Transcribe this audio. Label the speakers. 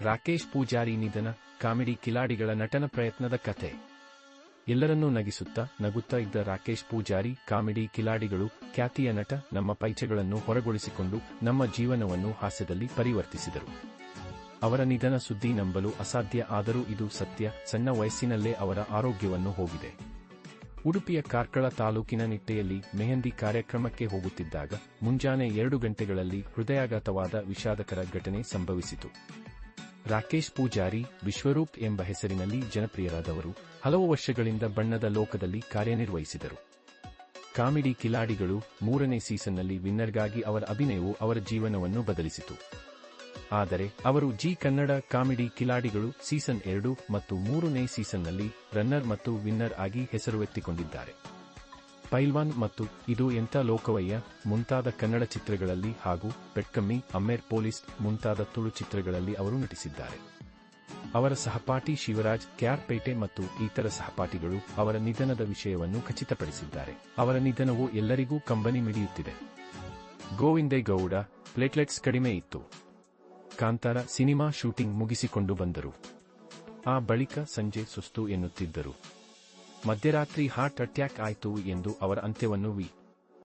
Speaker 1: ರಾಕೇಶ್ ಪೂಜಾರಿ ನಿಧನ, ಕಾಮಿಡಿ ಕಿಲಾಡಿಗಳ ನಟನ ಪ್ರಯತ್ನದ ಕಥೆ. ಎಲ್ಲರನ್ನೂ ನಗಿಸುತ್ತಾ, ನಗುತ್ತಾ ಇದ್ದ ರಾಕೇಶ್ ಪೂಜಾರಿ, ಕಾಮಿಡಿ ಕಿಲಾಡಿಗಳು, ಖ್ಯಾತಿಯ ನಟ, ನಮ್ಮ ಪೈಚೆಗಳನ್ನು ಹೊರಗೊಳಿಸಿಕೊಂಡು ನಮ್ಮ ಜೀವನವನ್ನು ಹಾಸ್ಯದಲ್ಲಿ ಪರಿವರ್ತಿಸಿದರು. ಅವರ ನಿಧನ ಸುದ್ದಿ ನಂಬಲು ಅಸಾಧ್ಯ ಆದರೂ ಇದು ಸತ್ಯ, ಸಣ್ಣ ವಯಸ್ಸಿನಲ್ಲೇ ಅವರ ಆರೋಗ್ಯವನ್ನು ಹೋಗಿದೆ. ಉಡುಪಿಯ ಕಾರ್ಕಳ ತಾಲೂಕಿನ ನಿಟ್ಟೆಯಲ್ಲಿ ಮೆಹಂದಿ ಕಾರ್ಯಕ್ರಮಕ್ಕೆ ಹೋಗುತ್ತಿದ್ದಾಗ, ಮುಂಜಾನೆ ಎರಡು ಗಂಟೆಗಳಲ್ಲಿ ಹೃದಯಾಘಾತವಾದ ವಿಷಾದಕರ ಘಟನೆ ಸಂಭವಿಸಿತು. ರಾಕೇಶ್ ಪೂಜಾರಿ ವಿಶ್ವರೂಪ್ ಎಂಬ ಹೆಸರಿನಲ್ಲಿ ಜನಪ್ರಿಯರಾದವರು ಹಲವು ವರ್ಷಗಳಿಂದ ಬಣ್ಣದ ಲೋಕದಲ್ಲಿ ಕಾರ್ಯನಿರ್ವಹಿಸಿದರು. ಕಾಮಿಡಿ ಕಿಲಾಡಿಗಳು ಮೂರನೇ ಸೀಸನ್ನಲ್ಲಿ ವಿನ್ನರ್ಗಾಗಿ ಅವರ ಅಭಿನಯವು ಅವರ ಜೀವನವನ್ನು ಬದಲಿಸಿತು. ಆದರೆ ಅವರು ಜಿ ಕನ್ನಡ ಕಾಮಿಡಿ ಕಿಲಾಡಿಗಳು ಸೀಸನ್ ಎರಡು ಮತ್ತು ಮೂರನೇ ಸೀಸನ್ನಲ್ಲಿ ರನ್ನರ್ ಮತ್ತು ವಿನ್ನರ್ ಆಗಿ ಹೆಸರುವೆತ್ತಿಕೊಂಡಿದ್ದಾರೆ. ಪೈಲ್ವಾನ್ ಮತ್ತು ಇದು ಎಂಥ ಲೋಕವಯ್ಯ, ಮುಂತಾದ ಕನ್ನಡ ಚಿತ್ರಗಳಲ್ಲಿ ಹಾಗೂ ಪೆಟ್ಕಮ್ಮಿ ಅಮ್ಮೇರ್ ಪೊಲೀಸ್ ಮುಂತಾದ ತುಳು ಚಿತ್ರಗಳಲ್ಲಿ ಅವರು ನಟಿಸಿದ್ದಾರೆ. ಅವರ ಸಹಪಾಠಿ ಶಿವರಾಜ್ ಕ್ಯಾರ್ಪೇಟೆ ಮತ್ತು ಇತರ ಸಹಪಾಠಿಗಳು ಅವರ ನಿಧನದ ವಿಷಯವನ್ನು ಖಚಿತಪಡಿಸಿದ್ದಾರೆ. ಅವರ ನಿಧನವು ಎಲ್ಲರಿಗೂ ಕಂಬನಿ ಮಿಡಿಯುತ್ತಿದೆ. ಗೋವಿಂದೇಗೌಡ ಪ್ಲೇಟ್ಲೆಟ್ಸ್ ಕಡಿಮೆ ಇತ್ತು. ಕಾಂತಾರ ಸಿನಿಮಾ ಶೂಟಿಂಗ್ ಮುಗಿಸಿಕೊಂಡು ಬಂದರು. ಆ ಬಳಿಕ ಸಂಜೆ ಸುಸ್ತು ಎನ್ನುತ್ತಿದ್ದರು. ಮಧ್ಯರಾತ್ರಿ ಹಾರ್ಟ್ ಅಟ್ಯಾಕ್ ಆಯಿತು ಎಂದು ಅವರ ಅಂತ್ಯವನ್ನು ವಿ